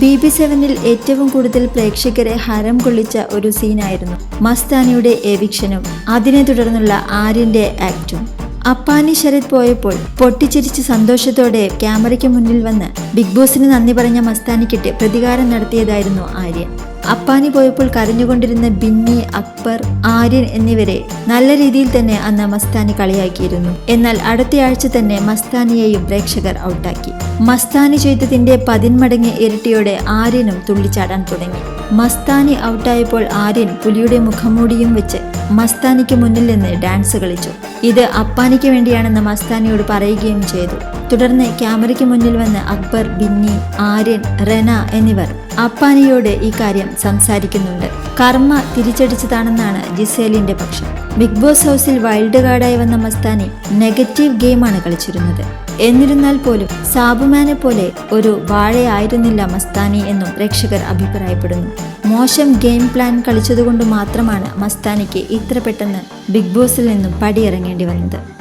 B B സെവനിൽ ഏറ്റവും കൂടുതൽ പ്രേക്ഷകരെ ഹരം കൊള്ളിച്ച ഒരു സീനായിരുന്നു മസ്താനിയുടെ എവിക്ഷനും. അതിനെ തുടർന്നുള്ള ആര്യന്റെ ആക്റ്റും. അപ്പാനി ശരത് പോയപ്പോൾ പൊട്ടിച്ചിരിച്ച് സന്തോഷത്തോടെ ക്യാമറയ്ക്ക് മുന്നിൽ വന്ന് ബിഗ് ബോസിന് നന്ദി പറഞ്ഞ മസ്താനിക്കിട്ട് പ്രതികാരം നടത്തിയതായിരുന്നു ആര്യൻ അപ്പാനി പോയപ്പോൾ കരഞ്ഞുകൊണ്ടിരുന്ന ബിന്നി അക്ബർ ആര്യൻ എന്നിവരെ നല്ല രീതിയിൽ തന്നെ അന്ന് മസ്താനി കളിയാക്കിയിരുന്നു. എന്നാൽ അടുത്തയാഴ്ച തന്നെ മസ്താനിയെയും പ്രേക്ഷകർ ഔട്ടാക്കി. മസ്താനി ചെയ്തതിന്റെ പതിന്മടങ്ങ് ഇരട്ടിയോടെ ആര്യനും തുള്ളിച്ചാടാൻ തുടങ്ങി. മസ്താനി ഔട്ടായപ്പോൾ ആര്യൻ പുലിയുടെ മുഖംമൂടിയും വെച്ച് മസ്താനിക്ക് മുന്നിൽ നിന്ന് ഡാൻസ് കളിച്ചു. ഇത് അപ്പാനിക്ക് വേണ്ടിയാണെന്ന് മസ്താനിയോട് പറയുകയും ചെയ്തു. തുടർന്ന് ക്യാമറയ്ക്ക് മുന്നിൽ വന്ന് അക്ബർ ബിന്നി ആര്യൻ റെന എന്നിവർ അപ്പാനിയോട് ഈ കാര്യം സംസാരിക്കുന്നുണ്ട്. കർമ്മ തിരിച്ചടിച്ചതാണെന്നാണ് ജിസേലിന്റെ പക്ഷം. ബിഗ് ബോസ് ഹൗസിൽ വൈൽഡ് കാർഡായി വന്ന മസ്താനി നെഗറ്റീവ് ഗെയിമാണ് കളിച്ചിരുന്നത്. എന്നിരുന്നാൽ പോലും സാബുമാനെ പോലെ ഒരു വാഴയായിരുന്നില്ല മസ്താനി എന്നും പ്രേക്ഷകർ അഭിപ്രായപ്പെടുന്നു. മോശം ഗെയിം പ്ലാൻ കളിച്ചതുകൊണ്ട് മാത്രമാണ് മസ്താനിക്ക് ഇത്ര പെട്ടെന്ന് ബിഗ് ബോസിൽ നിന്നും പടിയിറങ്ങേണ്ടി വന്നത്.